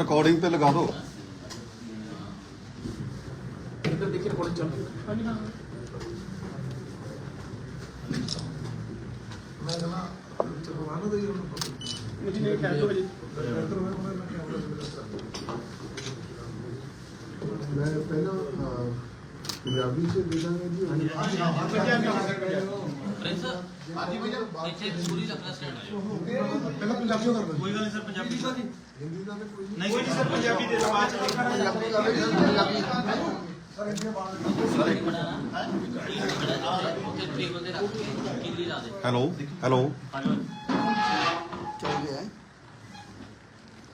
Recording ਤੇ ਲਗਾ ਦਿਓ। ਇੱਧਰ ਦੇਖੀ ਰਿਕਾਰਡਿੰਗ ਚੱਲ ਰਹੀ ਹੈ। ਹਾਂਜੀ ਹਾਂ ਮੈਂ ਕਹਣਾ ਚਲਵਾਨ ਦੇ ਹੀ ਉਹਨੂੰ। ਮੁਝੇ ਨਹੀਂ ਕਹਿ ਦੋ ਜੀ ਮੈਂ ਪਹਿਲਾਂ ਪੰਜਾਬੀ ਚ ਦੇ ਦਾਂਗਾ ਜੀ ਪ੍ਰਿੰਸ ਹਾਂਜੀ ਭਈਆ ਇੱਥੇ ਪੂਰੀ ਰੱਖਣਾ ਸਟੈਂਡ ਹੈ ਪਹਿਲਾਂ ਪੰਜਾਬੀਓ ਕਰ ਕੋਈ ਗੱਲ ਨਹੀਂ ਸਰ ਪੰਜਾਬੀ ਦਾ ਹਿੰਦੀ ਦਾ ਤਾਂ ਕੋਈ ਨਹੀਂ ਨਹੀਂ ਕੋਈ ਸਰ ਪੰਜਾਬੀ ਦੇ ਆਵਾਜ਼ ਸਰ ਇੰਡੀਆ ਬਾਹਰ ਉੱਥੇ ਟੇਬਲ ਤੇ ਰੱਖ ਕੇ ਕਿੱਲੀ ਲਾ ਦੇ ਹੈਲੋ ਹੈਲੋ ਚੱਲ ਗਿਆ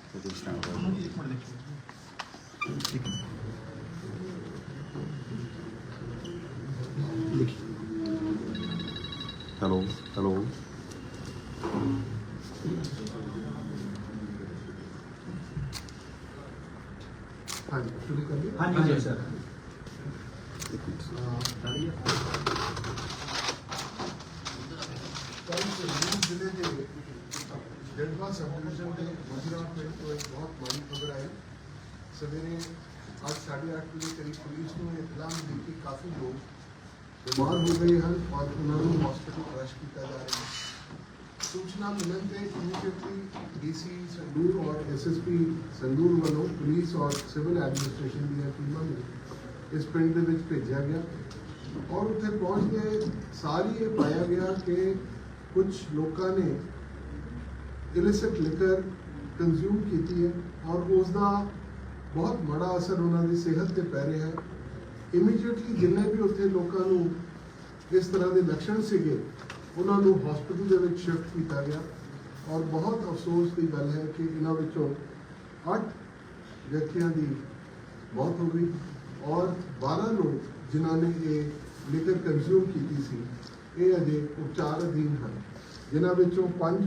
ਹੈਲੋ ਹੈਲੋ ਹਾਂਜੀ ਸ਼ੁਰੂ ਕਰੀਏ ਹਾਂਜੀ ਸਰ ਕੱਲ ਸੰਗਰੂਰ ਜ਼ਿਲ੍ਹੇ ਦੇ ਡੇਢਵਾ ਸਬ ਡਿਵੀਜ਼ਨ ਦੇ ਮਜਰਾ ਪਿੰਡ ਤੋਂ ਇੱਕ ਬਹੁਤ ਮਾੜੀ ਖਬਰ ਆਈ ਸਵੇਰੇ ਅੱਜ 8:30 ਵਜੇ ਕਰੀਬ ਪੁਲਿਸ ਨੂੰ ਇਤਲਾਹ ਮਿਲੀ ਕਿ ਕਾਫੀ ਲੋਕ ਬਿਮਾਰ ਹੋ ਗਏ ਹਨ ਔਰ ਉਹਨਾਂ ਨੂੰ ਹਸਪੀਟਲ ਰਸ਼ ਕੀਤਾ ਜਾ ਰਿਹਾ ਹੈ। ਸੂਚਨਾ ਮਿਲਣ ਤੇ ਇਮੀਡੀਏਟਲੀ ਡੀਸੀ ਸੰਗਰੂਰ ਔਰ ਐਸਐਸਪੀ ਸੰਗਰੂਰ ਵੱਲੋਂ ਪੁਲਿਸ ਔਰ ਸਿਵਲ ਐਡਮਿਨਿਸਟ੍ਰੇਸ਼ਨ ਦੀਆਂ ਟੀਮਾਂ ਨੂੰ ਇਸ ਪਿੰਡ ਦੇ ਵਿੱਚ ਭੇਜਿਆ ਗਿਆ ਔਰ ਉੱਥੇ ਪਹੁੰਚ ਕੇ ਸਾਰੀ ਇਹ ਪਾਇਆ ਗਿਆ ਕਿ ਕੁਝ ਲੋਕਾਂ ਨੇ ਇਲਿਸਿਟ ਲਿਕਰ ਕੰਜ਼ਿਊਮ ਕੀਤੀ ਹੈ ਔਰ ਉਸ ਦਾ ਬਹੁਤ ਮਾੜਾ ਅਸਰ ਉਹਨਾਂ ਦੀ ਸਿਹਤ ਤੇ ਪੈ ਰਿਹਾ ਹੈ। ਇਮੀਡੀਏਟਲੀ ਜਿੰਨੇ ਵੀ ਉੱਥੇ ਲੋਕਾਂ ਨੂੰ ਇਸ ਤਰ੍ਹਾਂ ਦੇ ਲੱਛਣ ਸੀਗੇ ਉਹਨਾਂ ਨੂੰ ਹਸਪੀਟਲ ਦੇ ਵਿੱਚ ਸ਼ਿਫਟ ਕੀਤਾ ਗਿਆ ਔਰ ਬਹੁਤ ਅਫਸੋਸ ਦੀ ਗੱਲ ਹੈ ਕਿ ਇਹਨਾਂ ਵਿੱਚੋਂ 8 ਵਿਅਕਤੀਆਂ ਦੀ ਮੌਤ ਹੋ ਗਈ ਔਰ 12 ਲੋਕ ਜਿਨ੍ਹਾਂ ਨੇ ਇਹ ਲਿਕਰ ਕੰਜ਼ਿਊਮ ਕੀਤੀ ਸੀ ਇਹ ਅਜੇ ਉਪਚਾਰ ਅਧੀਨ ਹਨ। ਜਿਨ੍ਹਾਂ ਵਿੱਚੋਂ 5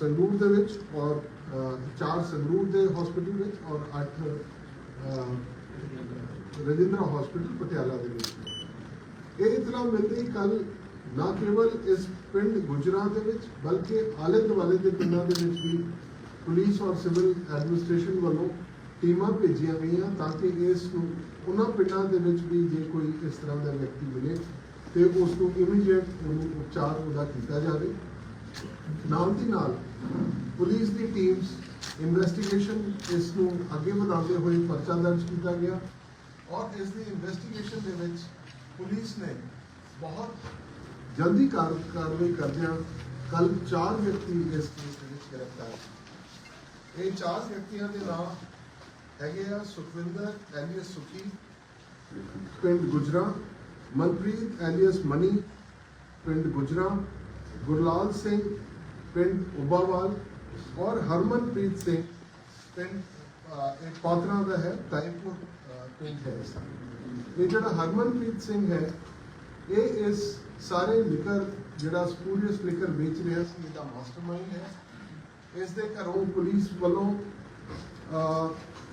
ਸੰਗਰੂਰ ਦੇ ਵਿੱਚ ਔਰ ਅ, ਚਾਰ ਸੰਗਰੂਰ ਦੇ ਹਸਪੀਟਲ ਵਿੱਚ ਔਰ 8 ਰਜਿੰਦਰਾ ਹਸਪੀਟਲ ਪਟਿਆਲਾ ਦੇ ਵਿੱਚ। ਇਹ ਇਤਲਾ ਮਿਲਦੀ ਕੱਲ ਨਾ ਕੇਵਲ ਇਸ ਪਿੰਡ ਗੁਜਰਾਂ ਦੇ ਵਿੱਚ, ਬਲਕਿ ਆਲੇ ਦੁਆਲੇ ਦੇ ਪਿੰਡਾਂ ਦੇ ਵਿੱਚ ਵੀ ਪੁਲਿਸ ਔਰ ਸਿਵਲ ਐਡਮਿਨਿਸਟ੍ਰੇਸ਼ਨ ਵੱਲੋਂ ਟੀਮਾਂ ਭੇਜੀਆਂ ਗਈਆਂ ਤਾਂ ਕਿ ਇਸ ਨੂੰ ਉਹਨਾਂ ਪਿੰਡਾਂ ਦੇ ਵਿੱਚ ਵੀ ਜੇ ਕੋਈ ਇਸ ਤਰ੍ਹਾਂ ਦਾ ਵਿਅਕਤੀ ਮਿਲੇ ਤੇ ਉਸ ਨੂੰ ਇਮੀਡੀਏਟ ਉਹਨੂੰ ਉਪਚਾਰ ਉਹਦਾ ਕੀਤਾ ਜਾਵੇ। ਨਾਲ ਦੀ ਨਾਲ ਪੁਲਿਸ ਦੀ ਟੀਮਸ ਇਨਵੈਸਟੀਗੇਸ਼ਨ ਇਸ ਨੂੰ ਅੱਗੇ ਵਧਾਉਂਦੇ ਹੋਏ ਪਰਚਾ ਦਰਜ ਕੀਤਾ ਗਿਆ। ਔਰ ਇਸ ਦੀ ਇਨਵੈਸਟੀਗੇਸ਼ਨ ਦੇ ਵਿੱਚ ਪੁਲਿਸ ਨੇ ਬਹੁਤ ਜਲਦੀ ਕਾਰ ਕਾਰਵਾਈ ਕਰਦਿਆਂ ਕੱਲ ਚਾਰ ਵਿਅਕਤੀ ਇਸ ਕੇਸ ਦੇ ਵਿੱਚ ਗ੍ਰਿਫਤਾਰ ਕੀਤੇ। ਇਹ ਚਾਰ ਵਿਅਕਤੀਆਂ ਦੇ ਨਾਮ ਹੈਗੇ ਆ ਸੁਖਵਿੰਦਰ ਐਲੀਅਸ ਸੁਖੀ ਪਿੰਡ ਗੁਜਰਾ ਮਨਪ੍ਰੀਤ ਐਲੀਅਸ ਮਨੀ ਪਿੰਡ ਗੁਜਰਾ ਗੁਰਲਾਲ ਸਿੰਘ ਪਿੰਡ ਉਬਾਵਾਲ ਔਰ ਹਰਮਨਪ੍ਰੀਤ ਸਿੰਘ ਪਿੰਡ ਅਹ, ਇਹ ਪਾਤਰਾ ਦਾ ਹੈ ਤਾਈਪੁਰ ਅਹ, ਹੈ ਇਹ ਜਿਹੜਾ ਹਰਮਨਪ੍ਰੀਤ ਸਿੰਘ ਹੈ ਇਹ ਇਸ ਸਾਰੇ ਲਿਕਰ ਜਿਹੜਾ ਸਪੂਰੀਅਸ ਲਿਕਰ ਵੇਚ ਰਿਹਾ ਸੀ ਇਹਦਾ ਮਾਸਟਰਮਾਈਂਡ ਹੈ। ਇਸ ਦੇ ਘਰੋਂ ਪੁਲਿਸ ਵੱਲੋਂ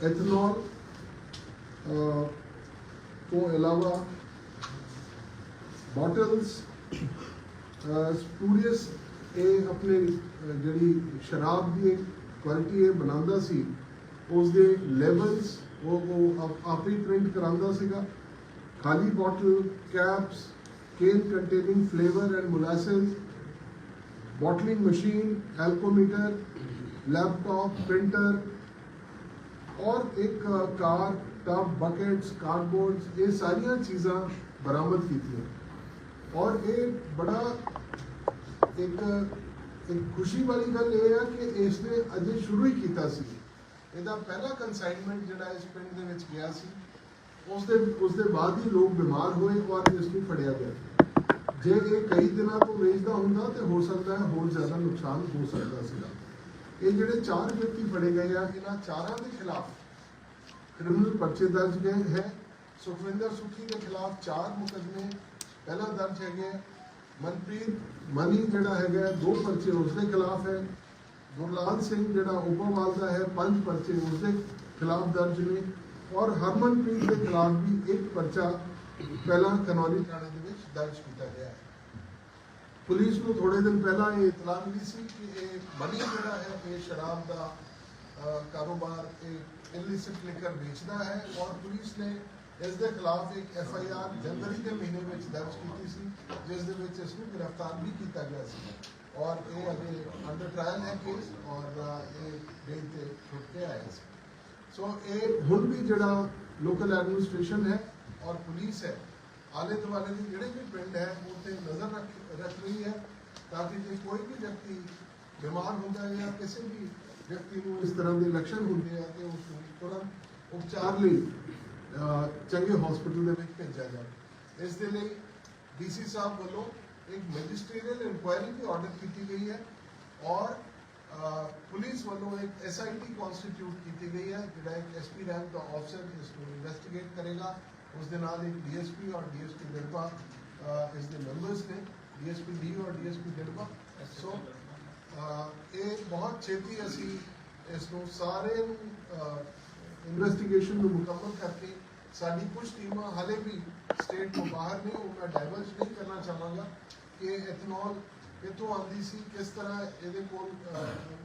ਐਥਨੋਲ ਤੋਂ ਇਲਾਵਾ ਬੋਟਲਸ ਸਪੂਰੀਅਸ ਇਹ ਆਪਣੇ ਜਿਹੜੀ ਸ਼ਰਾਬ ਦੀ ਕੁਆਲਿਟੀ ਇਹ ਬਣਾਉਂਦਾ ਸੀ ਉਸ ਦੇ ਲੈਵਲਸ ਉਹ ਉਹ ਆਪ- ਆਪ ਹੀ ਪ੍ਰਿੰਟ ਕਰਾਉਂਦਾ ਸੀਗਾ ਖਾਲੀ bottle caps can containing flavour and molasses bottling machine alcometer laptop printer ਔਰ ਇੱਕ ਅ, ਕਾਰ ਟਬ ਬਕੇਟਸ ਕਾਰਡਬੋਰਡਸ ਇਹ ਸਾਰੀਆਂ ਚੀਜ਼ਾਂ ਬਰਾਮਦ ਕੀਤੀਆਂ ਔਰ ਇਹ ਬੜਾ ਇੱਕ ਇੱਕ ਖੁਸ਼ੀ ਵਾਲੀ ਗੱਲ ਇਹ ਹੈ ਕਿ ਇਸ ਨੇ ਅਜੇ ਸ਼ੁਰੂ ਹੀ ਕੀਤਾ ਸੀ ਇਹਦਾ ਪਹਿਲਾ ਕਨਸਾਈਨਮੈਂਟ ਜਿਹੜਾ ਇਸ ਪਿੰਡ ਦੇ ਵਿੱਚ ਗਿਆ ਸੀ ਉਸ ਦੇ ਉਸ ਦੇ ਬਾਅਦ ਹੀ ਲੋਕ ਬਿਮਾਰ ਹੋਏ ਔਰ ਇਸ ਨੂੰ ਫੜਿਆ ਗਿਆ। ਜੇ ਇਹ ਕਈ ਦਿਨਾਂ ਤੋਂ ਵੇਚਦਾ ਹੁੰਦਾ ਤੇ ਹੋ ਸਕਦਾ ਹੈ ਹੋਰ ਜ਼ਿਆਦਾ ਨੁਕਸਾਨ ਹੋ ਸਕਦਾ ਸੀਗਾ। ਇਹ ਜਿਹੜੇ ਚਾਰ ਵਿਅਕਤੀ ਫੜੇ ਗਏ ਆ, ਇਹਨਾਂ ਚਾਰਾਂ ਦੇ ਖਿਲਾਫ ਕ੍ਰਿਮੀਨਲ ਪਰਚੇ ਦਰਜ ਗਏ ਹੈ। ਸੁਖਵਿੰਦਰ ਸੁਖੀ ਦੇ ਖਿਲਾਫ ਚਾਰ ਮੁਕੱਦਮੇ ਪਹਿਲਾਂ ਦਰਜ ਹੈਗੇ ਆ। ਮਨਪ੍ਰੀਤ ਮਨੀ ਜਿਹੜਾ ਹੈਗਾ, ਦੋ ਪਰਚੇ ਉਸ ਦੇ ਖਿਲਾਫ ਹੈ। ਗੁਰਲਾਲ ਸਿੰਘ ਜਿਹੜਾ ਉਪਰਵਾਲ ਦਾ ਹੈ, ਪੰਜ ਪਰਚੇ ਉਸਦੇ ਖਿਲਾਫ ਦਰਜ ਨੇ ਔਰ ਹਰਮਨਪ੍ਰੀਤ ਦੇ ਖਿਲਾਫ ਵੀ ਇੱਕ ਪਰਚਾ ਪਹਿਲਾਂ ਕਨੌਲੀ ਥਾਣੇ ਦੇ ਵਿੱਚ ਦਰਜ ਕੀਤਾ ਗਿਆ ਹੈ। ਪੁਲਿਸ ਨੂੰ ਥੋੜੇ ਦਿਨ ਪਹਿਲਾਂ ਇਹ ਇਤਲਾਹ ਮਿਲੀ ਸੀ ਕਿ ਇਹ ਮਨੀ ਜਿਹੜਾ ਹੈ, ਇਹ ਸ਼ਰਾਬ ਦਾ ਕਾਰੋਬਾਰ ਇਹ ਇਲਿਸਿਟ ਲਿਕਰ ਵੇਚਦਾ ਹੈ ਔਰ ਪੁਲਿਸ ਨੇ ਇਸ ਦੇ ਖਿਲਾਫ ਇੱਕ ਐਫ ਆਈ ਆਰ ਜਨਵਰੀ ਦੇ ਮਹੀਨੇ ਵਿੱਚ ਦਰਜ ਕੀਤੀ ਸੀ, ਜਿਸ ਦੇ ਵਿੱਚ ਇਸ ਨੂੰ ਗ੍ਰਿਫਤਾਰ ਵੀ ਕੀਤਾ ਗਿਆ ਸੀ। ਔਰ ਇਹ ਅਜੇ ਅੰਡਰ ਟ੍ਰਾਇਲ ਹੈ ਕੇਸ ਔਰ ਅਹ, ਇਹ ਤੇ ਛੁੱਟ ਕੇ ਆਇਆ ਸੀ ਸੋ ਇਹ ਹੁਣ ਵੀ ਜਿਹੜਾ ਲੋਕਲ ਐਡਮਿਨਿਸਟ੍ਰੇਸ਼ਨ ਹੈ ਔਰ ਪੁਲਿਸ ਹੈ ਆਲੇ ਦੁਆਲੇ ਦੇ ਜਿਹੜੇ ਵੀ ਪਿੰਡ ਹੈ ਉੱਤੇ ਨਜ਼ਰ ਰੱਖ ਰੱਖ ਰਹੀ ਹੈ ਤਾਂ ਕਿ ਜੇ ਕੋਈ ਵੀ ਵਿਅਕਤੀ ਬਿਮਾਰ ਹੁੰਦਾ ਹੈ ਜਾਂ ਕਿਸੇ ਵੀ ਵਿਅਕਤੀ ਨੂੰ ਇਸ ਤਰ੍ਹਾਂ ਦੇ ਲੱਛਣ ਹੁੰਦੇ ਆ ਤੇ ਉਸ ਨੂੰ ਤੁਰੰਤ ਉਪਚਾਰ ਲਈ ਚੰਗੇ ਹਸਪੀਟਲ ਦੇ ਵਿੱਚ ਭੇਜਿਆ ਜਾਵੇ ਇਸ ਦੇ ਲਈ ਡੀਸੀ ਸਾਹਿਬ ਵੱਲੋਂ ਇੱਕ ਮੈਜਿਸਟਰੀਅਲ ਇਨਕੁਆਇਰੀ ਵੀ ਆਰਡਰ ਕੀਤੀ ਗਈ ਹੈ ਔਰ ਅਹ, ਪੁਲਿਸ ਵੱਲੋਂ ਇੱਕ ਐਸਆਈਟੀ ਕਨਸਟੀਟਿਊਟ ਕੀਤੀ ਗਈ ਹੈ ਜਿਹੜਾ ਇੱਕ ਐਸਪੀ ਰੈਂਕ ਦਾ ਅਫਸਰ ਇਸ ਨੂੰ ਇਨਵੈਸਟੀਗੇਟ ਕਰੇਗਾ ਉਸ ਦੇ ਨਾਲ ਇੱਕ ਡੀਐਸਪੀ ਔਰ ਡੀਐਸਪੀ ਦਿੜਬਾ ਅਹ, ਇਸ ਦੇ ਮੈਂਬਰਸ ਨੇ ਡੀਐਸਪੀ ਡੀ ਔਰ ਡੀਐਸਪੀ ਦਿੜਬਾ ਸੋ ਅਹ, ਇਹ ਬਹੁਤ ਛੇਤੀ ਅਸੀਂ ਇਸ ਨੂੰ ਸਾਰੇ ਨੂੰ ਇਨਵੈਸਟੀਗੇਸ਼ਨ ਨੂੰ ਮੁਕੰਮਲ ਕਰਕੇ ਸਾਡੀ ਕੁਝ ਟੀਮਾਂ ਹਾਲੇ ਵੀ ਸਟੇਟ ਤੋਂ ਬਾਹਰ ਨੇ ਉਹ ਮੈਂ ਡਾਈਵਰਜ ਨਹੀਂ ਕਰਨਾ ਚਾਹਾਂਗਾ ਕਿ ਇਥਨੋਲ ਕਿੱਥੋਂ ਆਉਂਦੀ ਸੀ ਕਿਸ ਤਰ੍ਹਾਂ ਇਹਦੇ ਕੋਲ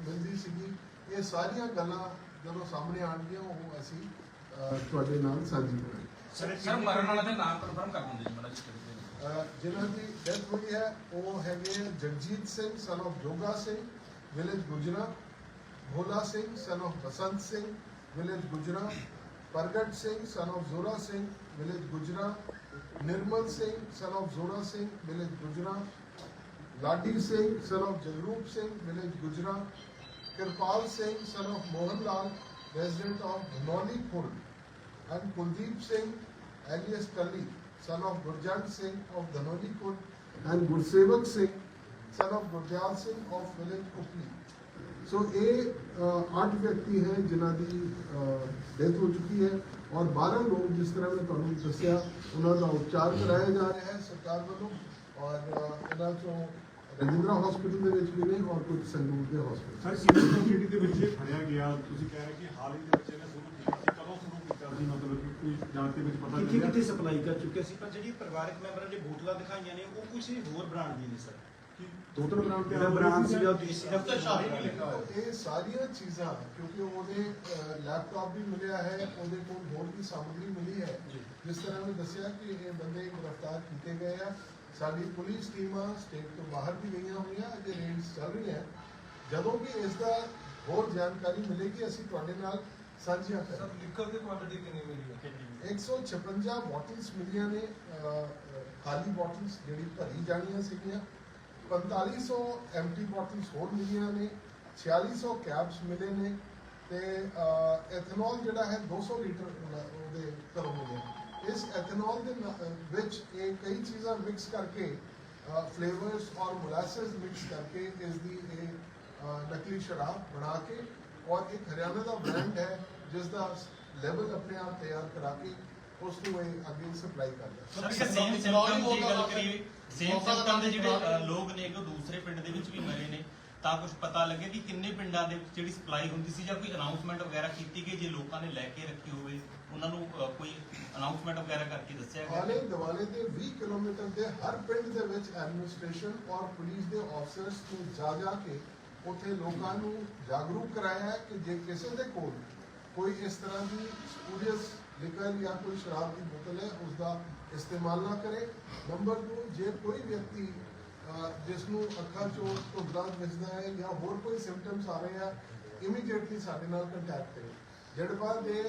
ਮਿਲਦੀ ਸੀਗੀ। ਇਹ ਸਾਰੀਆਂ ਗੱਲਾਂ ਜਦੋਂ ਸਾਹਮਣੇ ਆਉਣਗੀਆਂ ਉਹ ਅਸੀਂ ਤੁਹਾਡੇ ਨਾਲ ਸਾਂਝੀ ਕਰਾਂਗੇ। ਸਰ ਮਰਨ ਵਾਲਾ ਦੇ ਨਾਮ ਕਨਫਰਮ ਕਰ ਦਿੰਦੇ ਜੀ ਮਤਲਬ ਜੀ ਅਹ ਜਿਨ੍ਹਾਂ ਦੀ ਡੈਥ ਹੋਈ ਹੈ ਉਹ ਹੈਗੇ ਜਗਜੀਤ ਸਿੰਘ son of ਜੋਗਾ Singh village Gujra Bhola Singh son of Basant Singh village Gujra Pargat Singh, son of Zora Singh, village Gujra. Nirmal Singh, son of Zora Singh, village Gujra. Ladi Singh, son of Jagrup Singh, village Gujra. Kirpal Singh, son of Mohanlal, resident of Dhanauli Khurd. And Kuldeep Singh, alias Kali, son of Gurjan Singh of Dhanauli Khurd. And Gursevak Singh, son of Gurjal Singh of village Kupli. So ਇਹ ਅਹ, ਅੱਠ ਵਿਅਕਤੀ ਹੈ ਜਿਨ੍ਹਾਂ ਦੀ death ਹੋ ਚੁੱਕੀ ਹੈ ਔਰ 12 ਲੋਕ ਜਿਸ ਤਰ੍ਹਾਂ ਮੈਂ ਤੁਹਾਨੂੰ ਦੱਸਿਆ ਉਹਨਾਂ ਦਾ ਉਪਚਾਰ ਕਰਾਇਆ ਜਾ ਰਿਹਾ ਹੈ ਸਰਕਾਰ ਵੱਲੋਂ ਔਰ ਇਹਨਾਂ ਚੋਂ ਰਜਿੰਦਰਾ ਹਸਪੀਟਲ ਦੇ ਵਿੱਚ ਵੀ ਨੇ ਔਰ ਕੁਝ ਸੰਗਰੂਰ ਦੇ ਹਸਪੀਟਲ ਸਰ ਸਿਵਲ ਸੋਸਾਇਟੀ ਦੇ ਵਿੱਚ ਫੜਿਆ ਗਿਆ ਤੁਸੀਂ ਕਹਿ ਰਹੇ ਕਿ ਹਾਲ ਹੀ ਦੇ ਵਿੱਚ ਇਹਨੇ ਸ਼ੁਰੂ ਕੀਤਾ ਸੀ ਕਦੋਂ ਸ਼ੁਰੂ ਕੀਤਾ ਸੀ ਮਤਲਬ ਕਿ ਕੋਈ ਜਾਂਚ ਦੇ ਵਿੱਚ ਪਤਾ ਕਿੱਥੇ ਲੱਗਿਆ ਕਿੱਥੇ ਸਪਲਾਈ ਕਰ ਚੁੱਕੇ ਸੀ ਪਰ ਜਿਹੜੀ ਪਰਿਵਾਰਕ ਮੈਂਬਰਾਂ ਨੇ ਬੋਤਲਾਂ ਦਿਖਾਈਆਂ ਨੇ ਉਹ ਕੁਝ ਹੋਰ ਬ੍ਰਾਂਡ ਦੀਆਂ ਨੇ ਸਰ ਦੋ ਤਿੰਨ ਬ੍ਰਾਂਡ ਤੇ ਬ੍ਰਾਂਡ ਉਹ ਦੇਸੀ ਦਾ ਤਾਂ ਸ਼ਾਹੀ ਨਹੀਂ ਲਿਖਿਆ ਹੋਇਆ। ਇਹ ਸਾਰੀਆਂ ਚੀਜ਼ਾਂ ਕਿਉਂਕਿ ਉਹਦੇ ਲੈਪਟਾਪ ਵੀ ਮਿਲਿਆ ਹੈ ਉਹਦੇ ਕੋਲ ਹੋਰ ਵੀ ਸਾਮਗਰੀ ਮਿਲੀ ਹੈ। ਜਿਸ ਤਰ੍ਹਾਂ ਮੈਂ ਦੱਸਿਆ ਕਿ ਇਹ ਬੰਦੇ ਗ੍ਰਿਫਤਾਰ ਕੀਤੇ ਗਏ ਆ। ਸਾਡੀ ਪੁਲਿਸ ਟੀਮਾਂ ਸਟੇਟ ਤੋਂ ਬਾਹਰ ਵੀ ਗਈਆਂ ਹੋਈਆਂ ਅਜੇ ਰੇਡਸ ਚੱਲ ਰਹੀਆਂ। ਜਦੋਂ ਵੀ ਇਸ ਦਾ ਹੋਰ ਜਾਣਕਾਰੀ ਮਿਲੇਗੀ ਅਸੀਂ ਤੁਹਾਡੇ ਨਾਲ ਸਾਂਝੀਆਂ ਕਰਾਂਗੇ। ਲਿਕਰ ਦੀ ਕੁਆਂਟੀਟੀ ਕਿੰਨੀ ਮਿਲੀ ਹੈ? 156 ਬੋਟਲਸ ਮਿਲੀਆਂ ਨੇ ਖਾਲੀ ਬੋਟਲਸ ਜਿਹੜੀ ਭਰੀ ਜਾਣੀਆਂ ਸੀਗੀਆਂ। 4500 ਐਮਟੀ ਬੋਟਲਸ ਹੋਰ ਮਿਲੀਆਂ ਨੇ 4600 ਕੈਪਸ ਮਿਲੇ ਨੇ ਤੇ ਐਥਨੋਲ ਜਿਹੜਾ ਹੈ 200 ਲੀਟਰ ਉਹਦਾ- ਘਰੋਂ ਮਿਲਿਆ। ਇਸ ਐਥਨੋਲ ਦੇ ਵਿੱਚ ਇਹ ਕਈ ਚੀਜ਼ਾਂ ਮਿਕਸ ਕਰਕੇ ਫਲੇਵਰਸ ਔਰ ਮੋਲਾਸਸ ਮਿਕਸ ਕਰਕੇ ਇਸ ਦੀ ਇਹ ਨਕਲੀ ਸ਼ਰਾਬ ਬਣਾ ਕੇ ਔਰ ਇੱਕ ਹਰਿਆਣਾ ਦਾ ਬ੍ਰਾਂਡ ਹੈ ਜਿਸ ਦਾ ਲੈਵਲ ਆਪਣੇ ਆਪ ਤਿਆਰ ਕਰਾ ਕੇ ਉਸ ਨੂੰ ਇਹ ਅੱਗੇ ਸਪਲਾਈ ਕਰਦਾ। ਸਰ ਸੇਮ ਸਿੰਪਟਮ ਦੀ ਗੱਲ ਕਰੀਏ? ਸੇਮ ਸਿੰਪਟਮ ਦੇ ਜਿਹੜੇ ਅ, ਲੋਕ ਨੇ ਉਹ ਦੂਸਰੇ ਪਿੰਡ ਦੇ ਵਿੱਚ ਵੀ ਮਰੇ ਨੇ ਤਾਂ ਕੁਝ ਪਤਾ ਲੱਗੇ ਕਿ ਕਿੰਨੇ ਪਿੰਡਾਂ ਦੇ ਵਿੱਚ ਜਿਹੜੀ ਸਪਲਾਈ ਹੁੰਦੀ ਸੀ ਜਾਂ ਕੋਈ ਅਨਾਉਂਸਮੈਂਟ ਵਗੈਰਾ ਕੀਤੀ ਗਈ ਜੇ ਲੋਕਾਂ ਨੇ ਲੈ ਕੇ ਰੱਖੀ ਹੋਵੇ ਉਹਨਾਂ ਨੂੰ ਅ, ਕੋਈ ਅਨਾਉਂਸਮੈਂਟ ਵਗੈਰਾ ਕਰਕੇ ਦੱਸਿਆ ਗਿਆ? ਆਲੇ ਦੁਆਲੇ ਦੇ 20 ਕਿਲੋਮੀਟਰ ਦੇ ਹਰ ਪਿੰਡ ਦੇ ਵਿੱਚ ਐਡਮਿਨਿਸਟ੍ਰੇਸ਼ਨ ਔਰ ਪੁਲਿਸ ਦੇ ਆਫਸਰਸ ਨੂੰ ਜਾ ਜਾ ਕੇ ਉੱਥੇ ਲੋਕਾਂ ਨੂੰ ਜਾਗਰੂਕ ਕਰਾਇਆ ਹੈ ਕਿ ਜੇ ਕਿਸੇ ਦੇ ਕੋਲ ਕੋਈ ਇਸ ਤਰ੍ਹਾਂ ਦੀ ਸਪੂਰੀਅਸ ਲਿਕਰ ਜਾਂ ਕੋਈ ਸ਼ਰਾਬ ਦੀ ਬੋਤਲ ਹੈ ਉਸ ਦਾ ਇਸਤੇਮਾਲ ਨਾ ਕਰੇ। ਨੰਬਰ 2 ਜੇ ਕੋਈ ਵਿਅਕਤੀ ਜਿਸ ਨੂੰ ਅੱਖਾਂ ਚੋਂ ਧੁੰਦਲਾ ਦਿਸਦਾ ਹੈ ਜਾਂ ਹੋਰ ਕੋਈ ਸਿੰਪਟਮਸ ਆ ਰਹੇ ਆ ਇਮੀਡੀਏਟਲੀ ਸਾਡੇ ਨਾਲ ਕੰਟੈਕਟ ਕਰੇ। ਜੜਪਾ ਦੇ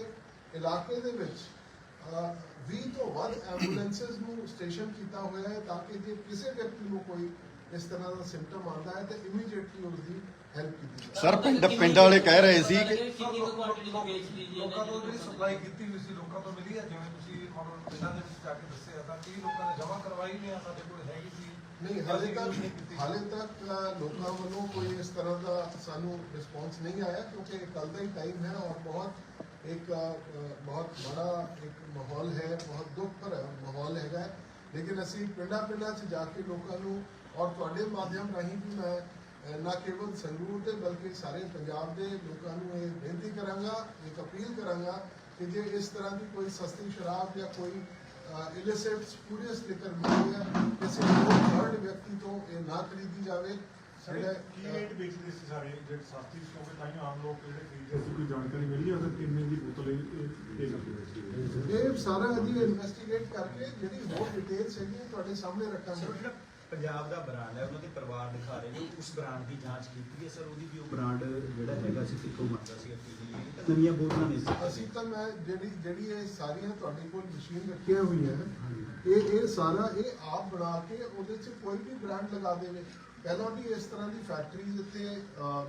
ਇਲਾਕੇ ਦੇ ਵਿੱਚ ਅਹ, 20 ਤੋਂ ਵੱਧ ਐਂਬੂਲੈਂਸਸ ਨੂੰ ਸਟੇਸ਼ਨ ਕੀਤਾ ਹੋਇਆ ਹੈ ਤਾਂ ਕਿ ਜੇ ਕਿਸੇ ਵਿਅਕਤੀ ਨੂੰ ਕੋਈ ਇਸ ਤਰ੍ਹਾਂ ਦਾ ਸਿੰਪਟਮ ਆਉਂਦਾ ਹੈ ਤਾਂ ਇਮੀਡੀਏਟਲੀ ਉਸ ਦੀ ਹੈਲਪ ਕੀਤੀ ਜਾਵੇ। ਸਰ ਪਿੰਡ ਪਿੰਡ ਵਾਲੇ ਕਹਿ ਰਹੇ ਸੀ ਕਿ ਲੋਕਾਂ ਤੋਂ ਜਿਹੜੀ ਸਪਲਾਈ ਕੀਤੀ ਹੋਈ ਸੀ ਲੋਕਾਂ ਤੋਂ ਜਿਵੇਂ ਤੁਸੀਂ ਮਤਲਬ ਪਿੰਡਾਂ ਦੇ ਵਿੱਚ ਜਾ ਕੇ ਦੱਸਿਆ ਤਾਂ ਕਈ ਲੋਕਾਂ ਨੇ ਜਮ੍ਹਾਂ ਕਰਵਾਈ ਨਹੀਂ ਆ ਸਾਡੇ ਕੋਲ ਹੈਗੀ ਸੀ ਨਹੀਂ ਹਾਲੇ ਤੱਕ ਹਾਲੇ ਤੱਕ ਲੋਕਾਂ ਵੱਲੋਂ ਕੋਈ ਇਸ ਤਰ੍ਹਾਂ ਦਾ ਸਾਨੂੰ ਰਿਸਪੌਂਸ ਨਹੀਂ ਆਇਆ ਕਿਉਂਕਿ ਕੱਲ ਦਾ ਹੀ ਟਾਈਮ ਹੈ ਔਰ ਬਹੁਤ ਇੱਕ ਬਹੁਤ ਬੜਾ ਇੱਕ ਮਾਹੌਲ ਹੈ ਬਹੁਤ ਦੁੱਖ ਭਰਾ ਮਾਹੌਲ ਹੈਗਾ। ਲੇਕਿਨ ਅਸੀਂ ਪਿੰਡਾਂ ਪਿੰਡਾਂ 'ਚ ਜਾ ਕੇ ਲੋਕਾਂ ਨੂੰ ਔਰ ਤੁਹਾਡੇ ਮਾਧਿਅਮ ਰਾਹੀਂ ਵੀ ਮੈਂ ਨਾ ਕੇਵਲ ਸੰਗਰੂਰ ਤੇ ਬਲਕਿ ਸਾਰੇ ਪੰਜਾਬ ਦੇ ਲੋਕਾਂ ਨੂੰ ਇਹ ਬੇਨਤੀ ਕਰਾਂਗਾ ਇੱਕ ਅਪੀਲ ਕਰਾਂਗਾ ਕਿ ਜੇ ਇਸ ਤਰ੍ਹਾਂ ਦੀ ਕੋਈ ਸਸਤੀ ਸ਼ਰਾਬ ਜਾਂ ਕੋਈ ਇਲਿਸਿਟ ਸਪੂਰੀਅਸ ਲਿਕਰ ਮਿਲੀ ਹੈ ਕਿਸੇ ਹੋਰ ਥਰਡ ਵਿਅਕਤੀ ਤੋਂ ਇਹ ਨਾ ਖਰੀਦੀ ਜਾਵੇ ਸਾਰੇ ਕੀ ਰੇਟ ਵੇਚਦੇ ਸੀ ਸਾਰੇ? ਜਿਹੜੇ ਸਸਤੀ ਸੀ ਕਿਉਂਕਿ ਤਾਂ ਹੀ ਆਮ ਲੋਕ ਜਿਹੜੇ ਖਰੀਦਦੇ ਸੀ। ਕੋਈ ਜਾਣਕਾਰੀ ਮਿਲੀ ਹੈ ਅਸਲ ਕਿੰਨੇ ਦੀ ਬੋਤਲ ਇਹ ਕਰਦੇ ਸੀ ਇਹ ਸਾਰਾ ਅਜੀ ਇਨਵੈਸਟੀਗੇਟ ਕਰਕੇ ਜਿਹੜੀ ਹੋਰ ਡਿਟੇਲਸ ਹੈਗੀਆਂ ਤੁਹਾਡੇ ਸਾਹਮਣੇ ਰੱਖਾਂਗੇ। ਜਿਹੜਾ ਪੰਜਾਬ ਦਾ ਬ੍ਰਾਂਡ ਹੈ, ਉਹਨਾਂ ਦੇ ਪਰਿਵਾਰ ਦਿਖਾ ਰਹੇ ਨੇ, ਉਸ ਬ੍ਰਾਂਡ ਦੀ ਜਾਂਚ ਕੀਤੀ ਹੈ ਸਰ, ਉਹਦੀ ਵੀ ਉਹ ਬ੍ਰਾਂਡ ਜਿਹੜਾ ਹੈਗਾ ਸੀ ਕਿੱਥੋਂ ਬਣਦਾ ਸੀ ਕੀ ਨਵੀਆਂ ਬੋਤਲਾਂ ਨੇ ਅਸੀਂ ਤਾਂ ਮੈਂ ਜਿਹੜੀ ਜਿਹੜੀ ਇਹ ਸਾਰੀਆਂ ਤੁਹਾਡੇ ਕੋਲ ਮਸ਼ੀਨ ਰੱਖੀਆਂ ਹੋਈਆਂ ਇਹ ਇਹ ਸਾਰਾ ਇਹ ਆਪ ਬਣਾ ਕੇ ਉਹਦੇ 'ਚ ਕੋਈ ਵੀ ਬ੍ਰਾਂਡ ਲਗਾ ਦੇਵੇ। ਪਹਿਲਾਂ ਵੀ ਇਸ ਤਰ੍ਹਾਂ ਦੀ ਫੈਕਟਰੀਜ਼ ਇੱਥੇ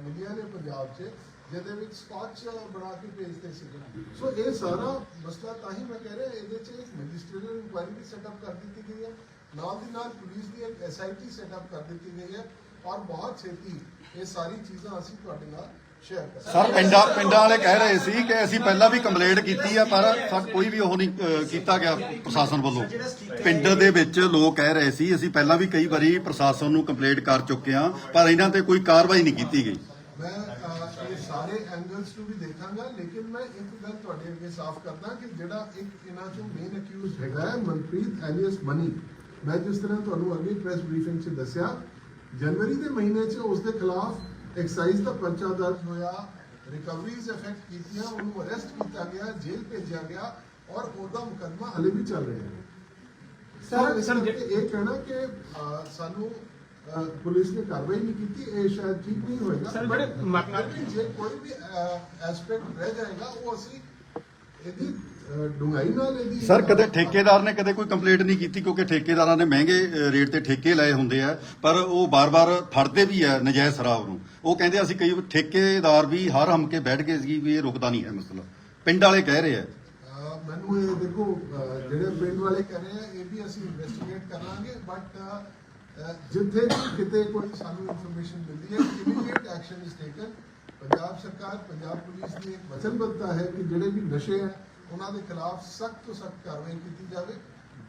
ਮਿਲੀਆਂ ਨੇ ਪੰਜਾਬ 'ਚ, ਜਿਹਦੇ ਵਿੱਚ ਸਕਾਚ ਬਣਾ ਕੇ ਭੇਜਦੇ ਸੀਗੇ ਸੋ ਇਹ ਸਾਰਾ ਮਸਲਾ ਤਾਂ ਹੀ ਮੈਂ ਕਹਿ ਰਿਹਾ, ਇਹਦੇ 'ਚ ਇੱਕ ਮੈਜਿਸਟਰੀਅਲ ਇਨਕੁਆਇਰੀ ਵੀ ਸੈਟਅਪ ਕਰ ਦਿੱਤੀ ਗਈ ਹੈ। ਨਾਲ ਦੀ ਨਾਲ ਪੁਲਿਸ ਦੀ ਇੱਕ ਐਸਆਈਟੀ ਸੈਟਅਪ ਕਰ ਦਿੱਤੀ ਗਈ ਹੈ ਔਰ ਬਹੁਤ ਛੇਤੀ ਇਹ ਸਾਰੀ ਚੀਜ਼ਾਂ ਅਸੀਂ ਤੁਹਾਡੇ ਨਾਲ ਸ਼ੇਅਰ ਕਰਾਂਗੇ। ਸਰ ਪਿੰਡਾਂ ਪਿੰਡਾਂ ਵਾਲੇ ਕਹਿ ਰਹੇ ਸੀ ਕਿ ਅਸੀਂ ਪਹਿਲਾਂ ਵੀ ਕੰਪਲੇਂਟ ਕੀਤੀ ਆ ਪਰ ਸਾ ਕੋਈ ਵੀ ਉਹ ਨਹੀਂ ਕੀਤਾ ਗਿਆ ਪ੍ਰਸ਼ਾਸਨ ਵੱਲੋਂ। ਪਿੰਡ ਦੇ ਵਿੱਚ ਲੋਕ ਕਹਿ ਰਹੇ ਸੀ ਅਸੀਂ ਪਹਿਲਾਂ ਵੀ ਕਈ ਵਾਰੀ ਪ੍ਰਸ਼ਾਸਨ ਨੂੰ ਕੰਪਲੇਂਟ ਕਰ ਚੁੱਕੇ ਆ ਪਰ ਇਹਨਾਂ ਤੇ ਕੋਈ ਕਾਰਵਾਈ ਨਹੀਂ ਕੀਤੀ ਗਈ। ਮੈਂ ਅਹ, ਇਹ ਸਾਰੇ ਐਂਗਲਸ ਨੂੰ ਵੀ ਦੇਖਾਂਗਾ ਲੇਕਿਨ ਮੈਂ ਇੱਕ ਗੱਲ ਤੁਹਾਡੇ ਅੱਗੇ ਸਾਫ਼ ਕਰਦਾ ਕਿ ਜਿਹੜਾ ਇੱਕ ਇਹਨਾਂ ਚੋਂ ਮੇਨ ਅਕਿਊਜ਼ ਹੈਗਾ ਹੈ ਮਨਪ੍ਰੀਤ ਐਲੀਅਸ ਮਨੀ ਮੈਂ ਜਿਸ ਤਰ੍ਹਾਂ ਤੁਹਾਨੂੰ ਅੱਗੇ ਪ੍ਰੈਸ ਬਰੀਫਿੰਗ 'ਚ ਦੱਸਿਆ ਜਨਵਰੀ ਦੇ ਮਹੀਨੇ 'ਚ ਉਸ ਦੇ ਖਿਲਾਫ ਐਕਸਾਈਜ਼ ਦਾ ਪਰਚਾ ਦਰਜ ਹੋਇਆ ਰਿਕਵਰੀਜ਼ ਇਫੈਕਟ ਕੀਤੀਆਂ ਉਹਨੂੰ ਅਰੈਸਟ ਕੀਤਾ ਗਿਆ ਜੇਲ੍ਹ ਭੇਜਿਆ ਗਿਆ ਔਰ ਉਹਦਾ ਮੁਕੱਦਮਾ ਹਲੇ ਵੀ ਚੱਲ ਰਿਹਾ ਹੈ। ਸਰ ਸਰ ਇਹ ਕਹਿਣਾ ਕਿ ਸਾਨੂੰ ਪੁਲਿਸ ਨੇ ਕਾਰਵਾਈ ਨਹੀਂ ਕੀਤੀ ਇਹ ਸ਼ਾਇਦ ਠੀਕ ਨਹੀਂ ਹੋਏਗਾ। ਸਰ ਬੜੇ ਜੇ ਕੋਈ ਵੀ ਐਸਪੈਕਟ ਰਹਿ ਜਾਏਗਾ ਉਹ ਅਸੀਂ ਇਹਦੀ ਡੂੰਘਾਈ ਨਾਲ ਇਹਦੀ ਸਰ ਕਦੇ ਠੇਕੇਦਾਰ ਨੇ ਕਦੇ ਕੋਈ ਕੰਪਲੇਂਟ ਨਹੀਂ ਕੀਤੀ ਕਿਉਂਕਿ ਠੇਕੇਦਾਰਾਂ ਨੇ ਮਹਿੰਗੇ ਰੇਟ ਤੇ ਠੇਕੇ ਲਏ ਹੁੰਦੇ ਆ ਪਰ ਉਹ ਬਾਰ-ਬਾਰ ਫੜਦੇ ਵੀ ਆ ਨਜਾਇਜ਼ ਸ਼ਰਾਬ ਨੂੰ। ਉਹ ਕਹਿੰਦੇ ਅਸੀਂ ਕਈ ਠੇਕੇਦਾਰ ਵੀ ਹਰ ਹਮ ਕੇ ਬੈਠ ਗਏ ਸੀ ਵੀ ਇਹ ਰੁਕਦਾ ਨਹੀਂ ਹੈ ਮਸਲਾ। ਪਿੰਡ ਵਾਲੇ ਕਹਿ ਰਹੇ ਆ। ਅਹ, ਮੈਨੂੰ ਇਹ ਦੇਖੋ ਅਹ, ਜਿਹੜੇ ਪਿੰਡ ਵਾਲੇ ਕਰ ਰਹੇ ਆ ਇਹ ਵੀ ਅਸੀਂ ਇਨਵੈਸਟੀਗੇਟ ਕਰਾਂਗੇ ਬਟ ਜਿੱਥੇ ਵੀ ਕਿਤੇ ਕੋਈ ਸਾਨੂੰ ਇਨਫੋਰਮੇਸ਼ਨ ਮਿਲਦੀ ਹੈ immediate action is taken Punjab ਸਰਕਾਰ ਪੰਜਾਬ ਪੁਲਿਸ ਦੀ ਇੱਕ ਵਚਨਬੱਧਤਾ ਹੈ ਕਿ ਜਿਹੜੇ ਵੀ ਨਸ਼ੇ ਹੈ ਉਹਨਾਂ ਦੇ ਖਿਲਾਫ ਸਖਤ ਤੋਂ ਸਖਤ ਕਾਰਵਾਈ ਕੀਤੀ ਜਾਵੇ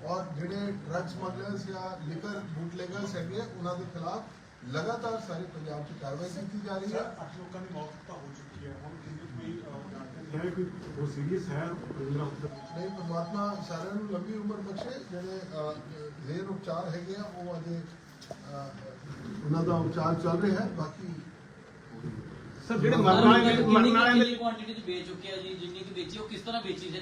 ਔਰ ਜਿਹੜੇ ਡਰੱਗ ਸਮਗਲਰਸ ਜਾਂ ਲਿਕਰ ਬੂਟਲੇਗਰਸ ਹੈਗੇ ਉਹਨਾਂ ਦੇ ਖਿਲਾਫ ਲਗਾਤਾਰ ਸਾਰੇ ਪੰਜਾਬ 'ਚ ਕਾਰਵਾਈ ਕੀਤੀ ਜਾ ਰਹੀ ਹੈ। ਅੱਠ ਲੋਕਾਂ ਦੀ ਮੌਤ ਤਾਂ ਹੋ ਚੁੱਕੀ ਹੈ। ਹੁਣ ਕਿੰਨੀ ਕੋਈ ਹੈ ਕੋਈ ਉਹ ਸੀਰੀਅਸ ਹੈ? ਜਿਹੜਾ ਨਹੀਂ ਪਰਮਾਤਮਾ ਸਾਰਿਆਂ ਨੂੰ ਲੰਬੀ ਉਮਰ ਬਖਸ਼ੇ। ਜਿਹੜੇ ਜ਼ੇਰ ਉਪਚਾਰ ਹੈਗੇ ਆ ਉਹ ਅਜੇ ਉਹਨਾਂ ਦਾ ਉਪਚਾਰ ਚੱਲ ਰਿਹਾ ਹੈ। ਬਾਕੀ ਸਰ ਜਿਹੜੇ ਮਰਨ ਵਾਲੇ ਮਰਨ ਵਾਲੇ ਦੀ ਕੁਆਂਟੀਟੀ ਚ ਵੇਚ ਚੁੱਕੇ ਆ ਜੀ? ਜਿੰਨੀ ਕਿ ਵੇਚੀ ਉਹ ਕਿਸ ਤਰ੍ਹਾਂ ਵੇਚੀ? ਸੀ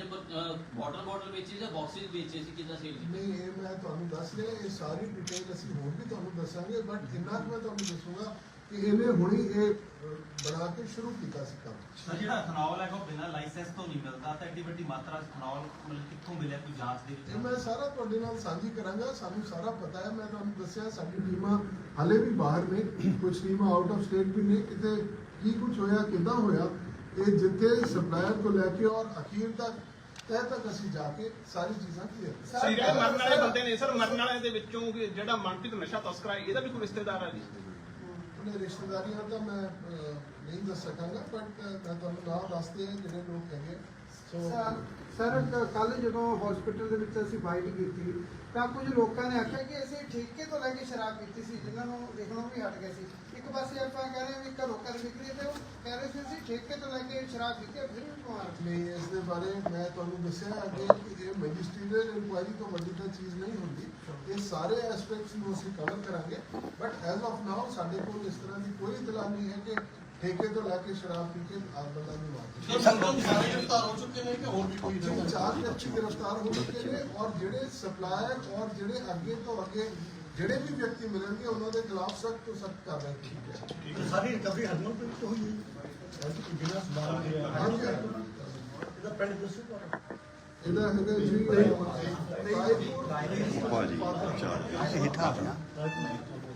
ਵਾਟਰ ਬੋਟਲ ਵੇਚੀ ਜਾਂ ਬਾਕਸਿਸ ਵੇਚੇ ਸੀ ਕਿਦਾਂ ਸੇਲ ਕੀਤੀ? ਨਹੀਂ ਇਹ ਮੈਂ ਤੁਹਾਨੂੰ ਦੱਸ ਰਿਹਾ ਇਹ ਸਾਰੀ ਡਿਟੇਲ ਅਸੀਂ ਹੋਰ ਵੀ ਤੁਹਾਨੂੰ ਦੱਸਾਂਗੇ ਬਟ ਇੰਨਾ ਕੁ ਮੈਂ ਤੁਹਾਨੂੰ ਦੱਸੂਗਾ ਕਿ ਇਹਨੇ ਹੁਣੀ ਇਹ ਅਹ, ਬਣਾ ਕੇ ਸ਼ੁਰੂ ਕੀਤਾ ਸੀ ਕੰਮ। ਸਰ ਜਿਹੜਾ ਇਥਨੋਲ ਹੈਗਾ ਉਹ ਬਿਨਾਂ ਲਾਇਸੈਂਸ ਤੋਂ ਨਹੀਂ ਮਿਲਦਾ ਤਾਂ ਐਡੀ ਵੱਡੀ ਮਾਤਰਾ ਚ ਇਥਨੋਲ ਮਤਲਬ ਕਿੱਥੋਂ ਮਿਲਿਆ ਕੋਈ ਜਾਂਚ ਦੇ ਇਹ ਵਿੱਚ ਮੈਂ ਸਾਰਾ ਤੁਹਾਡੇ ਨਾਲ ਸਾਂਝੀ ਕਰਾਂਗਾ ਸਾਨੂੰ ਸਾਰਾ ਪਤਾ ਹੈ ਮੈਂ ਤੁਹਾਨੂੰ ਦੱਸਿਆ ਸਾਡੀ ਟੀਮਾਂ ਹਲੇ ਵੀ ਬਾਹਰ ਨੇ ਕੁਝ ਟੀਮਾਂ ਆਊਟ ਆਫ ਸਟੇਟ ਵੀ ਨੇ ਕਿਤੇ ਕੀ ਕੁਝ ਹੋਇਆ ਕਿੱਦਾਂ ਹੋਇਆ ਇਹ ਜਿੱਥੇ ਸਪਲਾਇਰ ਤੋਂ ਲੈ ਕੇ ਔਰ ਅਖੀਰ ਤੱਕ ਤਹਿ ਤੱਕ ਅਸੀਂ ਜਾ ਕੇ ਸਾਰੀ ਚੀਜ਼ਾਂ ਕਲੀਅਰ ਸਰ ਜਿਹੜੇ ਮਰਨ ਵਾਲੇ ਬੰਦੇ ਨੇ ਸਰ ਮਰਨ ਵਾਲਿਆਂ ਦੇ ਵਿੱਚੋਂ ਕਿ ਜਿਹੜਾ ਮਨਪ੍ਰੀਤ ਨਸ਼ਾ ਤਸਕਰ ਹੈ ਇਹਦਾ ਵੀ ਕੋਈ ਰਿਸ਼ਤੇਦਾਰ ਹੈ ਜੀ? ਆਪਣੇ ਰਿਸ਼ਤੇਦਾਰੀਆਂ ਤਾਂ ਮੈਂ ਨਹੀਂ ਦੱਸ ਸਕਾਂਗਾ ਬਟ ਮੈਂ ਤੁਹਾਨੂੰ ਨਾਮ ਦੱਸਦੇ ਹਾਂ ਜਿਹੜੇ ਲੋਕ ਹੈਗੇ ਸਰ ਕੱਲ ਜਦੋਂ ਹਸਪੀਟਲ ਦੇ ਵਿੱਚ ਅਸੀਂ ਬਾਈਟ ਕੀਤੀ, ਤਾਂ ਕੁਝ ਲੋਕਾਂ ਨੇ ਆਖਿਆ ਕਿ ਅਸੀਂ ਠੇਕੇ ਤੋਂ ਲੈ ਕੇ ਸ਼ਰਾਬ ਪੀਤੀ ਸੀ, ਜਿਨ੍ਹਾਂ ਨੂੰ ਦੇਖਣੋਂ ਵੀ ਹਟ ਗਏ ਸੀ। ਇੱਕ ਪਾਸੇ ਆਪਾਂ ਕਹਿ ਰਹੇ ਵੀ ਘਰੋਂ ਘਰ ਵਿਕਰੀ ਤੇ ਉਹ ਕਹਿ ਰਹੇ ਸੀ, ਅਸੀਂ ਠੇਕੇ ਤੋਂ ਲੈ ਕੇ ਸ਼ਰਾਬ ਪੀਤੀ ਹੈ ਫਿਰ ਵੀ ਨਹੀਂ, ਇਸ ਦੇ ਬਾਰੇ ਮੈਂ ਤੁਹਾਨੂੰ ਦੱਸਿਆ ਅੱਗੇ ਕਿ ਇਹ ਮੈਜਿਸਟਰੀਅਲ ਇਨਕੁਆਇਰੀ ਤੋਂ ਵੱਡੀ ਤਾਂ ਚੀਜ਼ ਨਹੀਂ ਹੁੰਦੀ। ਇਹ ਸਾਰੇ ਐਸਪੈਕਟਸ ਨੂੰ ਅਸੀਂ ਕਵਰ ਕਰਾਂਗੇ ਬਟ ਐਜ਼ ਆਫ ਨਾਓ ਸਾਡੇ ਕੋਲ ਇਸ ਤਰ੍ਹਾਂ ਦੀ ਕੋਈ ਇਤਲਾ ਨਹੀਂ ਹੈ ਕਿ ਠੇਕੇ ਤੋਂ ਲੈ ਕੇ ਸ਼ਰਾਬ ਪੀ ਕੇ ਆਪ ਬੰਦਾ ਨੂੰ ਮਾਰ ਗ੍ਰਿਫਤਾਰ ਹੋ ਚੁੱਕੇ ਨੇ ਕਿ ਹੋਰ ਵੀ ਕੋਈ ਦਿੱਤਾ ਚਾਰ ਵਿਅਕਤੀ ਗ੍ਰਿਫਤਾਰ ਹੋ ਚੁੱਕੇ ਨੇ? ਔਰ ਜਿਹੜੇ ਸਪਲਾਇਰ ਔਰ ਜਿਹੜੇ ਅੱਗੇ ਤੋਂ ਅੱਗੇ ਜਿਹੜੇ ਵੀ ਵਿਅਕਤੀ ਮਿਲਣਗੇ ਉਹਨਾਂ ਦੇ ਖਿਲਾਫ ਸਖਤ ਤੋਂ ਸਖਤ ਕਾਰਵਾਈ ਕੀਤੀ ਜਾਏਗੀ ਸਾਰੀ ਰਿਕਵਰੀ ਹਰਮਨ ਪਿੰਡ ਹੋਈ ਹੈ। ਬਿਨਾਂ ਸਮਾਨ ਦੇ ਹਾਂਜੀ ਇਹਦਾ ਪਿੰਡ ਦੱਸੋ ਇਹਦਾ ਹੈਗਾ ਜੀ ਰਾਏਪੁਰ। ਭਾਜੀ ਪਾਤੜਾ ਸ਼ਹਿਰ ਹੈ